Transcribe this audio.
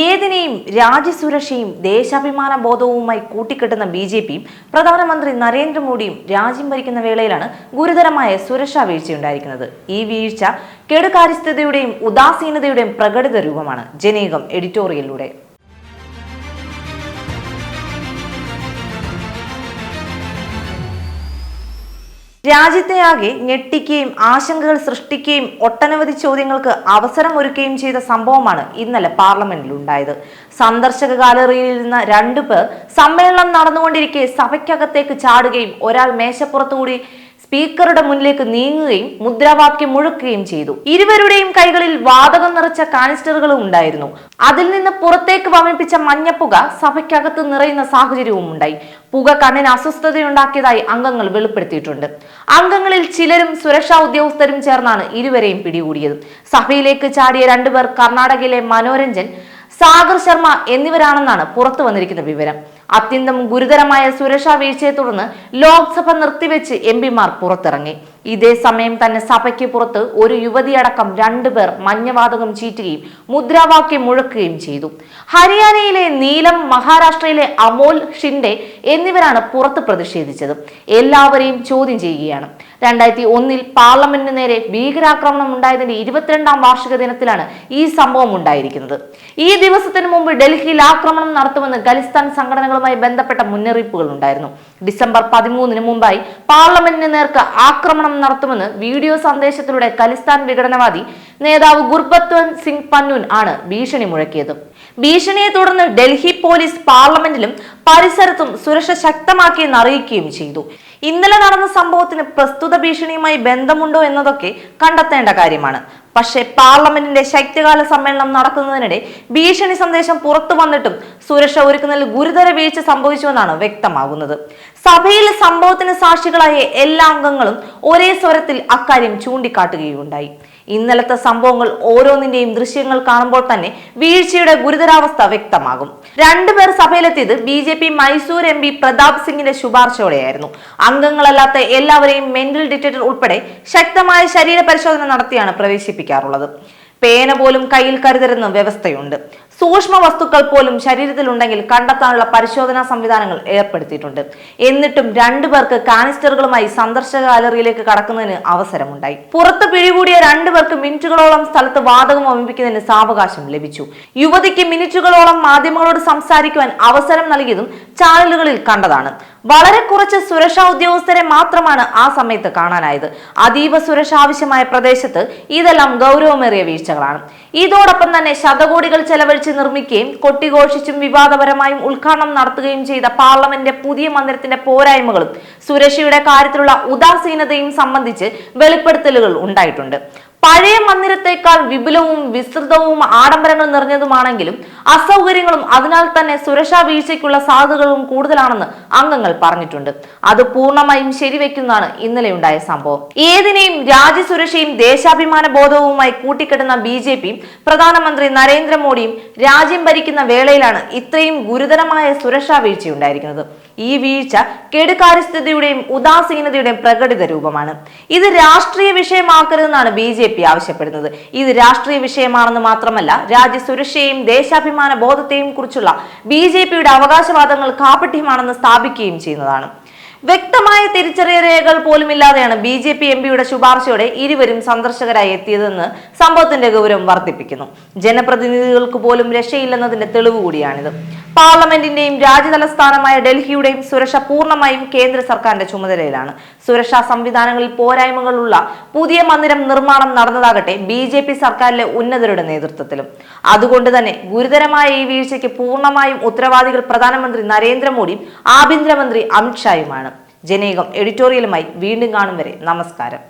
ഏതിനെയും രാജ്യസുരക്ഷയും ദേശാഭിമാന ബോധവുമായി കൂട്ടിക്കെട്ടുന്ന B J പിയും പ്രധാനമന്ത്രി നരേന്ദ്രമോദിയും രാജ്യം ഭരിക്കുന്ന വേളയിലാണ് ഗുരുതരമായ സുരക്ഷാ വീഴ്ചയുണ്ടായിരിക്കുന്നത്. ഈ വീഴ്ച കെടുകാര്യസ്ഥതയുടെയും ഉദാസീനതയുടെയും പ്രകടിത രൂപമാണ്. ജനീകം എഡിറ്റോറിയലിലൂടെ. രാജ്യത്തെ ആകെ ഞെട്ടിക്കുകയും ആശങ്കകൾ സൃഷ്ടിക്കുകയും ഒട്ടനവധി ചോദ്യങ്ങൾക്ക് അവസരം ഒരുക്കുകയും ചെയ്ത സംഭവമാണ് ഇന്നലെ പാർലമെന്റിൽ ഉണ്ടായത്. സന്ദർശക ഗാലറിയിൽ ഇരുന്ന രണ്ടു പേർ സമ്മേളനം നടന്നുകൊണ്ടിരിക്കെ സഭയ്ക്കകത്തേക്ക് ചാടുകയും ഒരാൾ മേശപ്പുറത്തുകൂടി സ്പീക്കറുടെ മുന്നിലേക്ക് നീങ്ങുകയും മുദ്രാവാക്യം മുഴക്കുകയും ചെയ്തു. ഇരുവരുടെയും കൈകളിൽ വാതകം നിറച്ച കാനിസ്റ്ററുകളും ഉണ്ടായിരുന്നു. അതിൽ നിന്ന് പുറത്തേക്ക് വമിപ്പിച്ച മഞ്ഞപ്പുക സഭയ്ക്കകത്ത് നിറയുന്ന സാഹചര്യവും ഉണ്ടായി. പുക കണ്ണിന് അസ്വസ്ഥതയുണ്ടാക്കിയതായി അംഗങ്ങൾ വെളിപ്പെടുത്തിയിട്ടുണ്ട്. അംഗങ്ങളിൽ ചിലരും സുരക്ഷാ ഉദ്യോഗസ്ഥരും ചേർന്നാണ് ഇരുവരെയും പിടികൂടിയത്. സഭയിലേക്ക് ചാടിയ രണ്ടുപേർ കർണാടകയിലെ മനോരഞ്ജൻ സാഗർ ശർമ്മ എന്നിവരാണെന്നാണ് പുറത്തു വന്നിരിക്കുന്ന വിവരം. അത്യന്തം ഗുരുതരമായ സുരക്ഷാ വീഴ്ചയെ തുടർന്ന് ലോക്സഭ നിർത്തിവെച്ച് എം പിമാർ പുറത്തിറങ്ങി. ഇതേ സമയം തന്നെ സഭയ്ക്ക് പുറത്ത് ഒരു യുവതിയടക്കം രണ്ടുപേർ മഞ്ഞവാതകം ചീറ്റുകയും മുദ്രാവാക്യം മുഴക്കുകയും ചെയ്തു. ഹരിയാനയിലെ നീലം മഹാരാഷ്ട്രയിലെ അമോൽ ഷിൻഡെ എന്നിവരാണ് പുറത്ത് പ്രതിഷേധിച്ചത്. എല്ലാവരെയും ചോദ്യം ചെയ്യുകയാണ്. രണ്ടായിരത്തി ഒന്നിൽ പാർലമെന്റിന് നേരെ ഭീകരാക്രമണം ഉണ്ടായതിന്റെ ഇരുപത്തിരണ്ടാം വാർഷിക ദിനത്തിലാണ് ഈ സംഭവം ഉണ്ടായിരിക്കുന്നത്. ഈ ദിവസത്തിന് മുമ്പ് ഡൽഹിയിൽ ആക്രമണം നടത്തുമെന്ന് ഖലിസ്ഥാൻ സംഘടനകളുമായി ബന്ധപ്പെട്ട മുന്നറിയിപ്പുകൾ ഉണ്ടായിരുന്നു. ഡിസംബർ പതിമൂന്നിന് മുമ്പായി പാർലമെന്റിന് നേർക്ക് ആക്രമണം നടത്തുമെന്ന് വീഡിയോ സന്ദേശത്തിലൂടെ ഖലിസ്ഥാൻ വിഘടനവാദി നേതാവ് ഗുർബത്വന്ത് സിംഗ് പന്നൂൻ ആണ് ഭീഷണി മുഴക്കിയത്. ഭീഷണിയെ തുടർന്ന് ഡൽഹി പോലീസ് പാർലമെന്റിലും പരിസരത്തും സുരക്ഷ ശക്തമാക്കിയെന്ന് അറിയിക്കുകയും ചെയ്തു. ഇന്നലെ നടന്ന സംഭവത്തിന് പ്രസ്തുത ഭീഷണിയുമായി ബന്ധമുണ്ടോ എന്നതൊക്കെ കണ്ടെത്തേണ്ട കാര്യമാണ്. പക്ഷേ പാർലമെന്റിന്റെ ശൈത്യകാല സമ്മേളനം നടക്കുന്നതിനിടെ ഭീഷണി സന്ദേശം പുറത്തു വന്നിട്ടും സുരക്ഷ ഒരുക്കുന്നതിൽ ഗുരുതര വീഴ്ച സംഭവിച്ചുവെന്നാണ് വ്യക്തമാകുന്നത്. സഭയിൽ സംഭവത്തിന് സാക്ഷികളായ എല്ലാ അംഗങ്ങളും ഒരേ സ്വരത്തിൽ അക്കാര്യം ചൂണ്ടിക്കാട്ടുകയുണ്ടായി. ഇന്നലത്തെ സംഭവങ്ങൾ ഓരോന്നിന്റെയും ദൃശ്യങ്ങൾ കാണുമ്പോൾ തന്നെ വീഴ്ചയുടെ ഗുരുതരാവസ്ഥ വ്യക്തമാകും. രണ്ടുപേർ സഭയിലെത്തിയത് B J P Mysore M P Pratap സിംഗിന്റെ ശുപാർശയോടെയായിരുന്നു. അംഗങ്ങളല്ലാത്ത എല്ലാവരെയും മെന്റൽ ഡിറ്റക്ടർ ഉൾപ്പെടെ ശക്തമായ ശരീര പരിശോധന നടത്തിയാണ് പ്രവേശിപ്പിക്കാറുള്ളത്. പേന പോലും കയ്യിൽ കരുതരുന്ന വ്യവസ്ഥയുണ്ട്. സൂക്ഷ്മ വസ്തുക്കൾ പോലും ശരീരത്തിലുണ്ടെങ്കിൽ കണ്ടെത്താനുള്ള പരിശോധനാ സംവിധാനങ്ങൾ ഏർപ്പെടുത്തിയിട്ടുണ്ട്. എന്നിട്ടും രണ്ടു പേർക്ക് കാനിസ്റ്ററുകളുമായി സന്ദർശക ഗാലറിയിലേക്ക് കടക്കുന്നതിന് അവസരമുണ്ടായി. പുറത്ത് പിഴികൂടിയ രണ്ടു പേർക്ക് മിനിറ്റുകളോളം സ്ഥലത്ത് വാതകം വമിപ്പിക്കുന്നതിന് സാവകാശം ലഭിച്ചു. യുവതിക്ക് മിനിറ്റുകളോളം മാധ്യമങ്ങളോട് സംസാരിക്കുവാൻ അവസരം നൽകിയതും ചാനലുകളിൽ കണ്ടതാണ്. വളരെ കുറച്ച് സുരക്ഷാ ഉദ്യോഗസ്ഥരെ മാത്രമാണ് ആ സമയത്ത് കാണാനായത്. അതീവ സുരക്ഷ ആവശ്യമായ പ്രദേശത്ത് ഇതെല്ലാം ഗൗരവമേറിയ വീഴ്ചകളാണ്. ഇതോടൊപ്പം തന്നെ ശതകോടികൾ ചെലവഴിച്ച് നിർമ്മിക്കുകയും കൊട്ടിഘോഷിച്ചും വിവാദപരമായും ഉദ്ഘാടനം നടത്തുകയും ചെയ്ത പാർലമെന്റ് പുതിയ മന്ദിരത്തിന്റെ പോരായ്മകളും സുരക്ഷയുടെ കാര്യത്തിലുള്ള ഉദാസീനതയും സംബന്ധിച്ച് വെളിപ്പെടുത്തലുകൾ ഉണ്ടായിട്ടുണ്ട്. പഴയ മന്ദിരത്തെക്കാൾ വിപുലവും വിസ്തൃതവും ആഡംബരങ്ങൾ നിറഞ്ഞതുമാണെങ്കിലും അസൗകര്യങ്ങളും അതിനാൽ തന്നെ സുരക്ഷാ വീഴ്ചയ്ക്കുള്ള സാധ്യതകളും കൂടുതലാണെന്ന് അംഗങ്ങൾ പറഞ്ഞിട്ടുണ്ട്. അത് പൂർണമായും ശരിവെക്കുന്നതാണ് ഇന്നലെ ഉണ്ടായ സംഭവം. ഏതിനെയും രാജ്യസുരക്ഷയും ദേശാഭിമാന ബോധവുമായി കൂട്ടിക്കെട്ടുന്ന ബി ജെ പിയും പ്രധാനമന്ത്രി നരേന്ദ്രമോദിയും രാജ്യം ഭരിക്കുന്ന വേളയിലാണ് ഇത്രയും ഗുരുതരമായ സുരക്ഷാ വീഴ്ചയുണ്ടായിരിക്കുന്നത്. ഈ വീഴ്ച കെടുകാര്യസ്ഥതയുടെയും ഉദാസീനതയുടെയും പ്രകടിത രൂപമാണ്. ഇത് രാഷ്ട്രീയ വിഷയമാക്കരുതെന്നാണ് ബി ജെ പി ആവശ്യപ്പെടുന്നത്. ഇത് രാഷ്ട്രീയ വിഷയമാണെന്ന് മാത്രമല്ല രാജ്യസുരക്ഷയെയും ദേശാഭിമാന ബോധത്തെയും കുറിച്ചുള്ള ബി ജെ പിയുടെ അവകാശവാദങ്ങൾ കാപട്യമാണെന്ന് സ്ഥാപിക്കുകയും ചെയ്യുന്നതാണ്. വ്യക്തമായ തിരിച്ചറിയ രേഖകൾ പോലും ഇല്ലാതെയാണ് ബി ജെ പി എം പിയുടെ ശുപാർശയോടെ ഇരുവരും സന്ദർശകരായി എത്തിയതെന്ന് സംഭവത്തിന്റെ ഗൗരവം വർദ്ധിപ്പിക്കുന്നു. ജനപ്രതിനിധികൾക്ക് പോലും രക്ഷയില്ലെന്നതിന്റെ തെളിവ് കൂടിയാണിത്. പാർലമെന്റിന്റെയും രാജ്യതലസ്ഥാനമായ ഡൽഹിയുടെയും സുരക്ഷ പൂർണമായും കേന്ദ്ര സർക്കാരിന്റെ ചുമതലയിലാണ്. സുരക്ഷാ സംവിധാനങ്ങളിൽ പോരായ്മകളുള്ള പുതിയ മന്ദിരം നിർമ്മാണം നടന്നതാകട്ടെ ബി ജെ പി സർക്കാരിലെ ഉന്നതരുടെ നേതൃത്വത്തിലും. അതുകൊണ്ട് തന്നെ ഗുരുതരമായ ഈ വീഴ്ചയ്ക്ക് പൂർണമായും ഉത്തരവാദികൾ പ്രധാനമന്ത്രി നരേന്ദ്രമോദിയും ആഭ്യന്തരമന്ത്രി അമിത്ഷായുമാണ് ജനേകം എഡിറ്റോറിയലുമായി വീണ്ടും കാണും വരെ. നമസ്കാരം.